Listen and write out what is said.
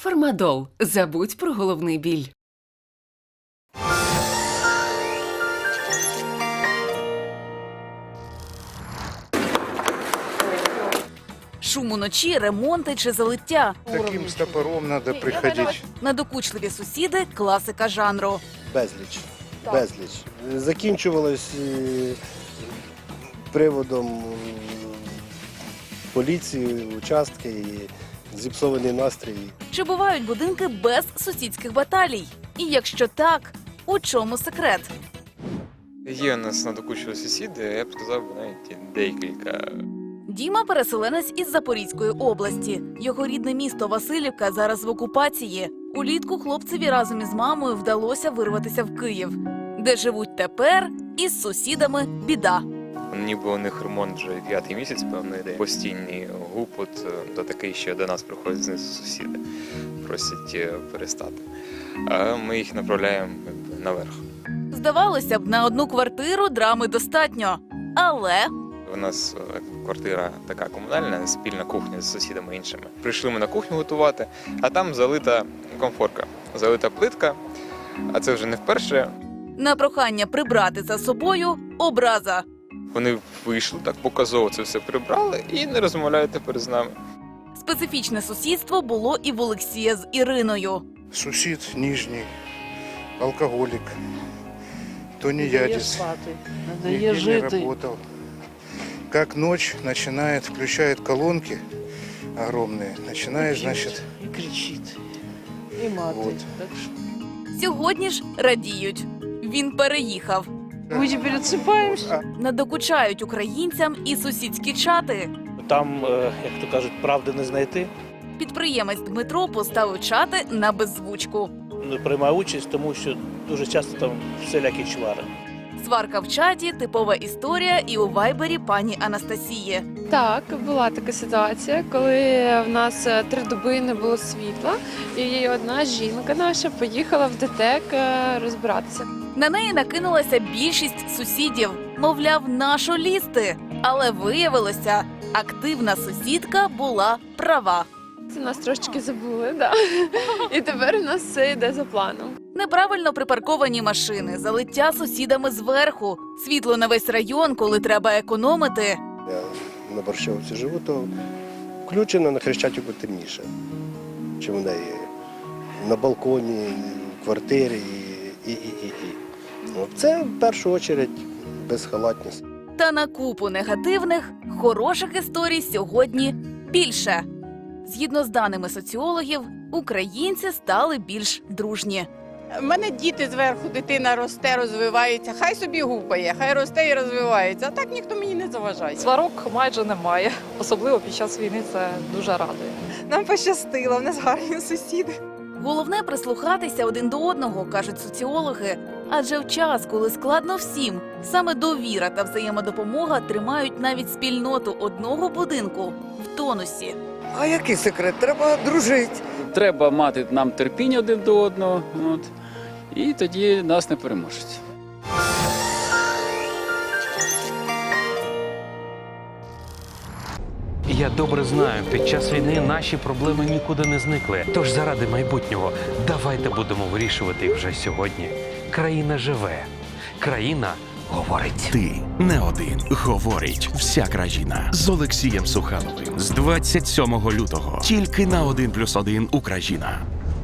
Фармадол. Забудь про головний біль. Шум уночі, ремонти чи залиття. Таким с топором надо приходить. Надокучливі сусіди класика жанру. Безліч. Безліч. Закінчувалось е, приводом е, поліції, участки і зіпсований настрій. Чи бувають будинки без сусідських баталій? І якщо так, у чому секрет? Є у нас надокучливі сусіди, я б сказав навіть декілька. Діма переселенець із Запорізької області. Його рідне місто Васильівка зараз в окупації. Улітку хлопцеві разом із мамою вдалося вирватися в Київ, де живуть тепер із сусідами біда. Ніби у них ремонт вже п'ятий місяць, певно, йде. Постійний гупот, е, то такий, що до нас приходять знизу сусіди, просять е, перестати. А ми їх направляємо наверх. Здавалося б, на одну квартиру драми достатньо. Але У нас е, квартира така комунальна, спільна кухня з сусідами іншими. Прийшли ми на кухню готувати, а там залита комфорка, залита плитка. А це вже не вперше. на прохання прибрати за собою образа. Вони вийшли так показово це все прибрали і не розмовляють тепер з нами. Специфічне сусідство було і в Олексія з Іриною. Сусід нижній, алкоголік, то не Дає ядец, спати, не нигде не работал. Как ночь начинает, включает колонки огромные, начинает, П'є значит, І кричить. І мати. Вот. Так що Сьогодні ж радіють. Він переїхав. Ми тепер відсипаємося. Надокучають українцям і сусідські чати. Там, е, як то кажуть, правди не знайти. Підприємець Дмитро поставив чати на беззвучку. Не приймає участь, тому що дуже часто там всілякі чвари. Сварка в чаті типова історія і у вайбері пані Анастасії. Так, була така ситуація, коли в нас е, три доби не було світла, і одна жінка наша поїхала в ДТЕК е, розбиратися. На неї накинулася більшість сусідів, мовляв, нащо лізти. Але виявилося, активна сусідка була права. Це нас трошечки забули, да. І тепер у нас все йде за планом. Неправильно припарковані машини, залиття сусідами зверху, світло на весь район, коли треба економити. Я на Борщовці живу, то включено на Хрещатику темніше, чим в неї на балконі, в квартирі і, і, і, і, і. Ну, Це в першу чергу безхалатність. Та на купу негативних, хороших історій сьогодні більше. Згідно з даними соціологів, українці стали більш дружні. У мене діти зверху, дитина росте, розвивається. Хай собі гупає, хай росте і розвивається. А так ніхто мені не заважає. Сварок майже немає, особливо під час війни це дуже радує. Нам пощастило, в нас гарні сусіди. Головне прислухатися один до одного, кажуть соціологи. Адже в час, коли складно всім, саме довіра та взаємодопомога тримають навіть спільноту одного будинку в тонусі. А який секрет? Треба дружити. Треба мати нам терпіння один до одного, от, і тоді нас не переможуть. Я добре знаю, під час війни наші проблеми нікуди не зникли. Тож заради майбутнього давайте будемо вирішувати їх вже сьогодні. Країна живе, країна говорить. Ти не один. Говорить вся країна з Олексієм Сухановим з 27 лютого. Тільки на 1+,1 Україна.